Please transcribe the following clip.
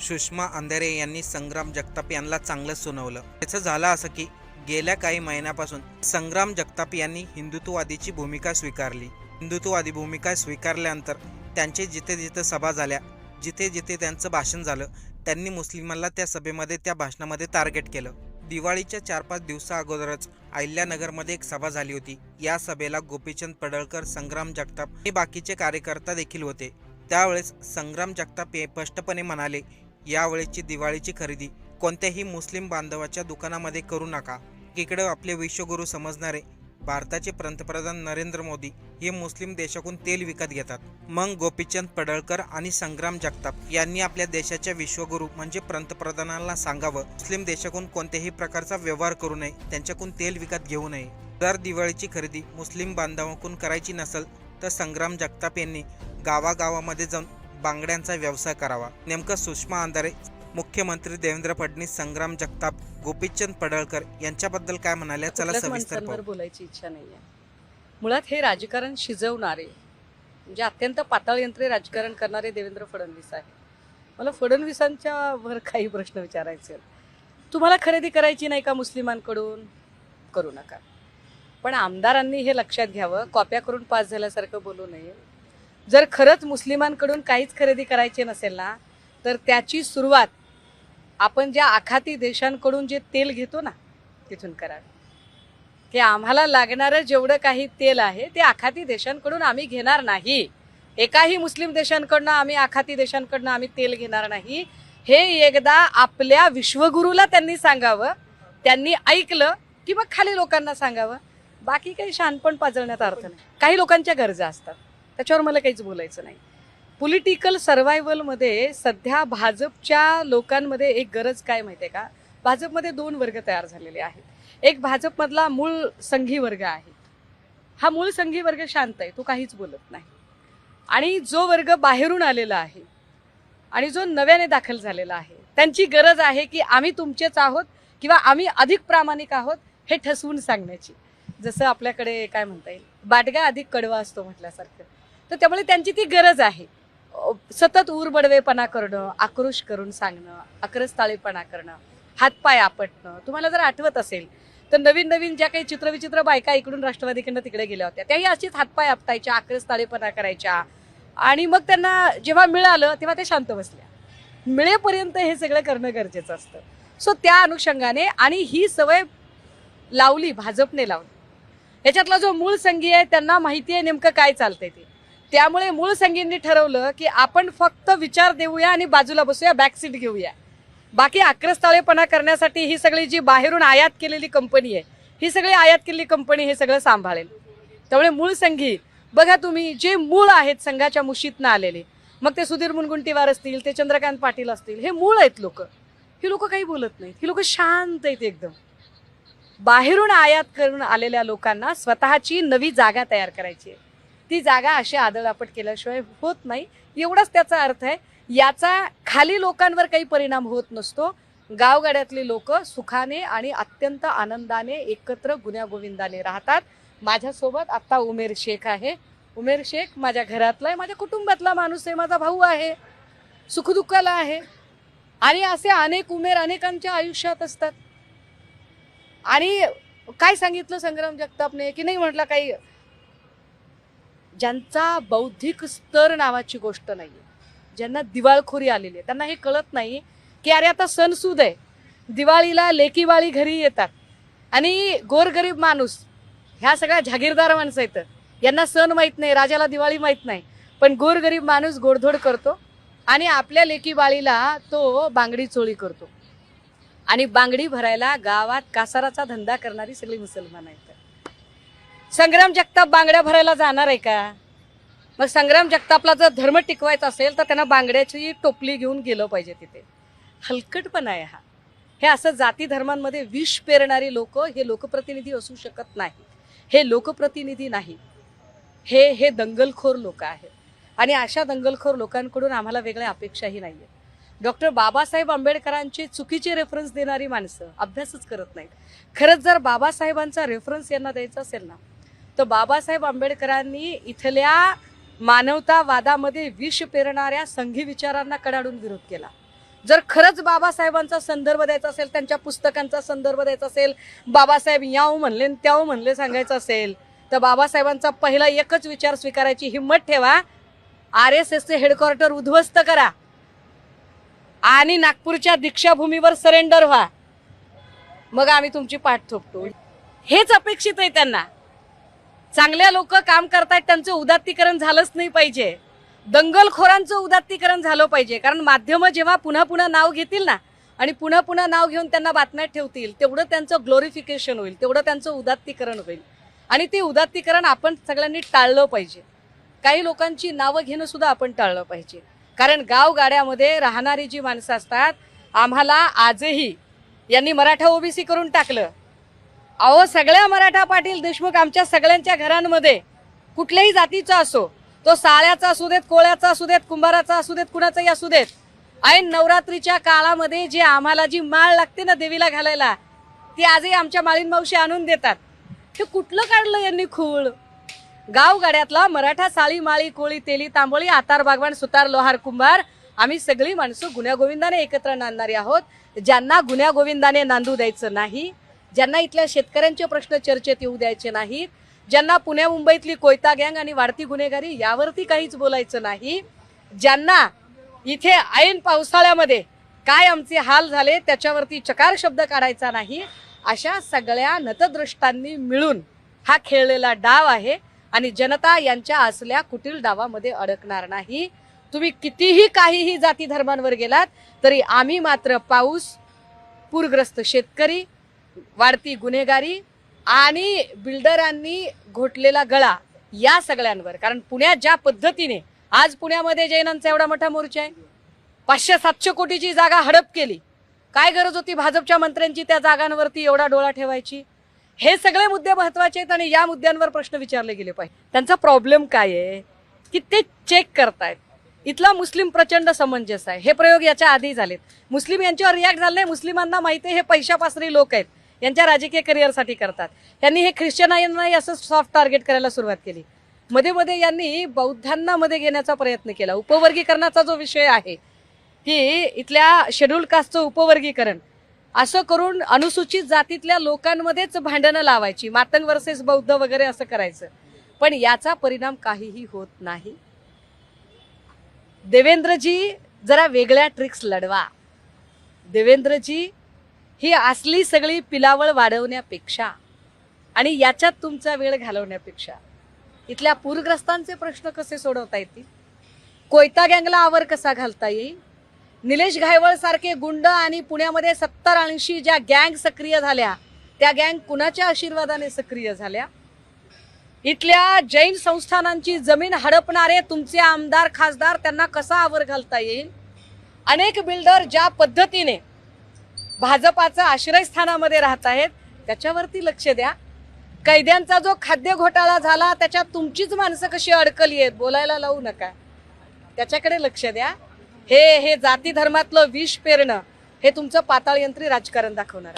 सुषमा अंधारे यांनी संग्राम जगताप यांना चांगलं सुनावलं. त्याचं झालं असं की गेल्या काही महिन्यापासून संग्राम जगताप यांनी हिंदुत्ववादीची भूमिका स्वीकारली. हिंदुत्ववादी भूमिका स्वीकारल्यानंतर त्यांचे जिथे जिथे सभा झाल्या जिथे जिथे त्यांचं भाषण झालं त्यांनी मुस्लिमांना त्या सभेमध्ये त्या भाषणामध्ये टार्गेट केलं. दिवाळीच्या चार पाच दिवसा अगोदरच अहिल्यानगरमध्ये एक सभा झाली होती. या सभेला गोपीचंद पडळकर संग्राम जगताप हे बाकीचे कार्यकर्ता देखील होते. त्यावेळेस संग्राम जगताप हे स्पष्टपणे म्हणाले यावेळेची दिवाळीची खरेदी कोणत्याही मुस्लिम बांधवाच्या दुकानामध्ये करू नका. इकडे आपले विश्वगुरू समजणारे भारताचे पंतप्रधान नरेंद्र मोदी हे मुस्लिम देशातून तेल विकत घेतात. मग गोपीचंद पडळकर आणि संग्राम जगताप यांनी आपल्या देशाच्या विश्वगुरू म्हणजे पंतप्रधानांना सांगावं मुस्लिम देशातून कोणत्याही प्रकारचा व्यवहार करू नये त्यांच्याकडून तेल विकत घेऊ नये. जर दिवाळीची खरेदी मुस्लिम बांधवांकडून करायची नसेल तर संग्राम जगताप यांनी गावागावामध्ये जाऊन बांगड्यांचा व्यवसाय करावा. नेमकं सुषमा अंधारे मुख्यमंत्री देवेंद्र फडणवीस संग्राम जगताप गोपीचंद पडळकर यांच्याबद्दल काय म्हणाले? चला सविस्तर बोलायची इच्छा नाहीये. मुळात हे राजकारण शिजवणारे म्हणजे अत्यंत पाताळ यंत्रे राजकारण करणारे देवेंद्र फडणवीस आहे मला फडणवीसांच्या वर काही प्रश्न विचारायचे. तुम्हाला खरेदी करायची नाही का मुस्लिमांकडून? करू नका. पण आमदारांनी हे लक्षात घ्यावं. कॉप्या करून पास झाल्यासारखं बोलू नये. जर खरंच मुस्लिमांकडून काहीच खरेदी करायची नसेल ना तर त्याची सुरुवात आपण ज्या आखाती देशांकडून जे तेल घेतो ना तिथून करावी. की आम्हाला लागणारं जेवढं काही तेल आहे ते आखाती देशांकडून आम्ही घेणार नाही. एकाही मुस्लिम देशांकडनं आम्ही आखाती देशांकडनं आम्ही तेल घेणार नाही. हे एकदा आपल्या विश्वगुरूला त्यांनी सांगावं त्यांनी ऐकलं की मग खाली लोकांना सांगावं. बाकी काही शहाणपण पाजळण्यात अर्थ नाही. काही लोकांच्या गरजा असतात. त्याच्यावर मला काहीच बोलायचं नाही. पॉलिटिकल सर्व्हायवलमध्ये सध्या भाजपच्या लोकांमध्ये एक गरज काय माहिती आहे का? भाजपमध्ये दोन वर्ग तयार झालेले आहेत. एक भाजपमधला मूळ संघी वर्ग आहे. हा मूळ संघी वर्ग शांत आहे तो काहीच बोलत नाही. आणि जो वर्ग बाहेरून आलेला आहे आणि जो नव्याने दाखल झालेला आहे त्यांची गरज आहे की आम्ही तुमचेच आहोत किंवा आम्ही अधिक प्रामाणिक आहोत हे ठसवून सांगण्याची. जसं आपल्याकडे काय म्हणता येईल? बाटगा अधिक कडवा असतो म्हटल्यासारखं. तर त्यामुळे त्यांची ती गरज आहे. सतत उरबडवेपणा करणं आक्रोश करून सांगणं अक्रस्ताळेपणा करणं हातपाय आपटणं तुम्हाला जर आठवत असेल तर नवीन नवीन ज्या काही चित्रविचित्र बायका इकडून राष्ट्रवादीकडनं तिकडे गेल्या होत्या त्याही अशीच हातपाय आपटायच्या आक्रस्ताळेपणा करायच्या. आणि मग त्यांना जेव्हा मिळालं तेव्हा ते शांत बसल्या. मिळेपर्यंत हे सगळं करणं गरजेचं असतं. सो त्या अनुषंगाने आणि ही सवय लावली भाजपने लावली. याच्यातला जो मूळ संघी आहे त्यांना माहिती आहे नेमकं काय चालतंय ते. त्यामुळे मूळ संघींनी ठरवलं की आपण फक्त विचार देऊया आणि बाजूला बसूया बॅकसीट घेऊया. बाकी आक्रस्ताळेपणा करण्यासाठी ही सगळी जी बाहेरून आयात केलेली कंपनी आहे ही सगळी आयात केलेली कंपनी हे सगळं सांभाळेल. त्यामुळे मूळ संघी बघा तुम्ही जे मूळ आहेत संघाच्या मुशीतनं आलेले मग ते सुधीर मुनगुंटीवार असतील ते चंद्रकांत पाटील असतील हे मूळ आहेत लोक. ही लोक काही बोलत नाहीत ही लोक शांत आहेत एकदम. बाहेरून आयात करून आलेल्या लोकांना स्वतःची नवी जागा तयार करायची आहे. ती जागा अशी आदळापट केल्याशिवाय होत नाही. एवढाच त्याचा अर्थ आहे. याचा खाली लोकांवर काही परिणाम होत नसतो. गावगाड्यातली लोक सुखाने आणि अत्यंत आनंदाने एकत्र गुण्यागोविंदाने राहतात. माझ्यासोबत आत्ता उमेर शेख आहे. उमेर शेख माझ्या घरातला आहे. माझ्या कुटुंबातला माणूस आहे. माझा भाऊ आहे. सुखदुःखाला आहे. आणि असे अनेक उमेर अनेकांच्या आयुष्यात असतात. आणि काय सांगितलं संग्राम जगतापने? की नाही म्हटलं काही ज्यांचा बौद्धिक स्तर नावाची गोष्ट नाही आहे ज्यांना दिवाळखोरी आलेली आहे. त्यांना हे कळत नाही की अरे आता सणसूद आहे. दिवाळीला लेकीवाळी घरी येतात. आणि गोरगरीब माणूस ह्या सगळ्या जागीरदार माणसं येतं यांना सण माहीत नाही राजाला दिवाळी माहीत नाही. पण गोरगरीब माणूस गोडधोड करतो आणि आपल्या लेकीवाळीला तो बांगडी चोळी करतो. आणि बांगडी भरायला गावात कासाराचा धंदा करणारी सगळी मुसलमान आहेत. संग्राम जगताप बांगड्या भरायला जाणार आहे का? मग संग्राम जगतापला जर धर्म टिकवायचा असेल तर त्यांना बांगड्याची टोपली घेऊन गेलं पाहिजे तिथे. हलकटपणा आहे हा. हे असं जाती धर्मांमध्ये विष पेरणारी लोक हे लोकप्रतिनिधी असू शकत नाही. हे लोकप्रतिनिधी नाही. हे हे दंगलखोर लोक आहेत. आणि अशा दंगलखोर लोकांकडून आम्हाला वेगळ्या अपेक्षाही नाही आहेत डॉक्टर बाबासाहेब आंबेडकरांचे चुकीचे रेफरन्स देणारी माणसं अभ्यासच करत नाहीत. खरंच जर बाबासाहेबांचा रेफरन्स यांना द्यायचा असेल ना तर बाबासाहेब आंबेडकरांनी इथल्या मानवतावादामध्ये विष पेरणाऱ्या संघी विचारांना कडाडून विरोध केला. जर खरंच बाबासाहेबांचा संदर्भ द्यायचा असेल त्यांच्या पुस्तकांचा संदर्भ द्यायचा असेल बाबासाहेब याव म्हणले त्याव म्हणले सांगायचं असेल तर बाबासाहेबांचा पहिला एकच विचार स्वीकारायची हिंमत ठेवा. आर एस एसचे हेडक्वार्टर उद्ध्वस्त करा. आणि नागपूरच्या दीक्षाभूमीवर सरेंडर व्हा. मग आम्ही तुमची पाठ थोपतो हेच अपेक्षित आहे त्यांना. चांगल्या लोक काम करतायत त्यांचं उदात्तीकरण झालंच नाही पाहिजे. दंगलखोरांचं उदात्तीकरण झालं पाहिजे. कारण माध्यमं जेव्हा पुन्हा पुन्हा नाव घेतील ना आणि पुन्हा पुन्हा नाव घेऊन त्यांना बातम्यात ठेवतील तेवढं त्यांचं ग्लोरिफिकेशन होईल तेवढं त्यांचं उदात्तीकरण होईल. आणि ते उदात्तीकरण आपण सगळ्यांनी टाळलं पाहिजे. काही लोकांची नावं घेणं सुद्धा आपण टाळलं पाहिजे. कारण गावगाड्यामध्ये राहणारी जी माणसं असतात आम्हाला आजही यांनी मराठा ओबीसी करून टाकलं. अहो सगळ्या मराठा पाटील देशमुख आमच्या सगळ्यांच्या घरांमध्ये कुठल्याही जातीचा असो तो साळ्याचा असू देत कोळ्याचा असू देत कुंभाराचा असू देत कुणाचाही असू देत ऐन नवरात्रीच्या काळामध्ये जे आम्हाला जी माळ लागते ना देवीला घालायला ती आजही आमच्या माळीन मावशी आणून देतात. हे कुठलं काढलं यांनी खूळ? गावगाड्यातला मराठा साळी माळी कोळी तेली तांबोळी आतार बागवान सुतार लोहार कुंभार आम्ही सगळी माणसं गुन्ह्यागोविंदाने एकत्र नांदणारी आहोत. ज्यांना गुन्ह्यागोविंदाने नांदू द्यायचं नाही ज्यांना इथल्या शेतकऱ्यांचे प्रश्न चर्चेत येऊ द्यायचे नाहीत ज्यांना पुण्या मुंबईतली कोयता गँग आणि वाढती गुन्हेगारी यावरती काहीच बोलायचं नाही ज्यांना इथे ऐन पावसाळ्यामध्ये काय आमचे हाल झाले त्याच्यावरती चकार शब्द काढायचा नाही अशा सगळ्या नतद्रष्टांनी मिळून हा खेळलेला डाव आहे आणि जनता यांच्या असल्या कुटील डावामध्ये अडकणार नाही. तुम्ही कितीही काहीही जाती धर्मांवर गेलात तरी आम्ही मात्र पाऊस पूरग्रस्त शेतकरी वाढती गुन्हेगारी आणि बिल्डरांनी घोटलेला गळा या सगळ्यांवर. कारण पुण्यात ज्या पद्धतीने आज पुण्यामध्ये जैनांचा एवढा मोठा मोर्चा आहे. पाचशे सातशे कोटीची जागा हडप केली. काय गरज होती भाजपच्या मंत्र्यांची त्या जागांवरती एवढा डोळा ठेवायची? हे सगळे मुद्दे महत्त्वाचे आहेत आणि या मुद्द्यांवर प्रश्न विचारले गेले पाहिजे. त्यांचा प्रॉब्लेम काय आहे? की ते चेक करतायत. इथला मुस्लिम प्रचंड समंजस आहे. हे प्रयोग याच्या आधी झालेत. मुस्लिम यांच्यावर रिॲक्ट झाले मुस्लिमांना माहिती आहे हे पैशापासरी लोक आहेत. यांच्या राजकीय करिअरसाठी करतात. यांनी हे ख्रिश्चनांनाही असं सॉफ्ट टार्गेट करायला सुरुवात केली. मध्ये मध्ये यांनी बौद्धांना मध्ये घेण्याचा प्रयत्न केला. उपवर्गीकरणाचा जो विषय आहे की इथल्या शेड्यूल कास्टचं उपवर्गीकरण असं करून अनुसूचित जातीतल्या लोकांमध्येच भांडणं लावायची मातंग वर्सेस बौद्ध वगैरे असं करायचं. पण याचा परिणाम काहीही होत नाही. देवेंद्रजी जरा वेगळ्या ट्रिक्स लढवा. देवेंद्रजी ही असली सगळी पिलावळ वाढवण्यापेक्षा आणि याच्यात तुमचा वेळ घालवण्यापेक्षा इथल्या पूरग्रस्तांचे प्रश्न कसे सोडवता येतील? कोयता गँगला आवर कसा घालता येईल? निलेश घायवळ सारखे गुंड आणि पुण्यामध्ये सत्तर ऐंशी ज्या गँग सक्रिय झाल्या त्या गँग कुणाच्या आशीर्वादाने सक्रिय झाल्या? इथल्या जैन संस्थानांची जमीन हडपणारे तुमचे आमदार खासदार त्यांना कसा आवर घालता येईल? अनेक बिल्डर ज्या पद्धतीने भाजपाचं आश्रयस्थानामध्ये राहत आहेत. त्याच्यावरती लक्ष द्या. कैद्यांचा जो खाद्य घोटाळा झाला त्याच्यात तुमचीच माणसं कशी अडकली आहेत? बोलायला लावू नका. त्याच्याकडे लक्ष द्या. हे हे जाती धर्मातलं विष पेरणं हे तुमचं पाताळयंत्री राजकारण दाखवणार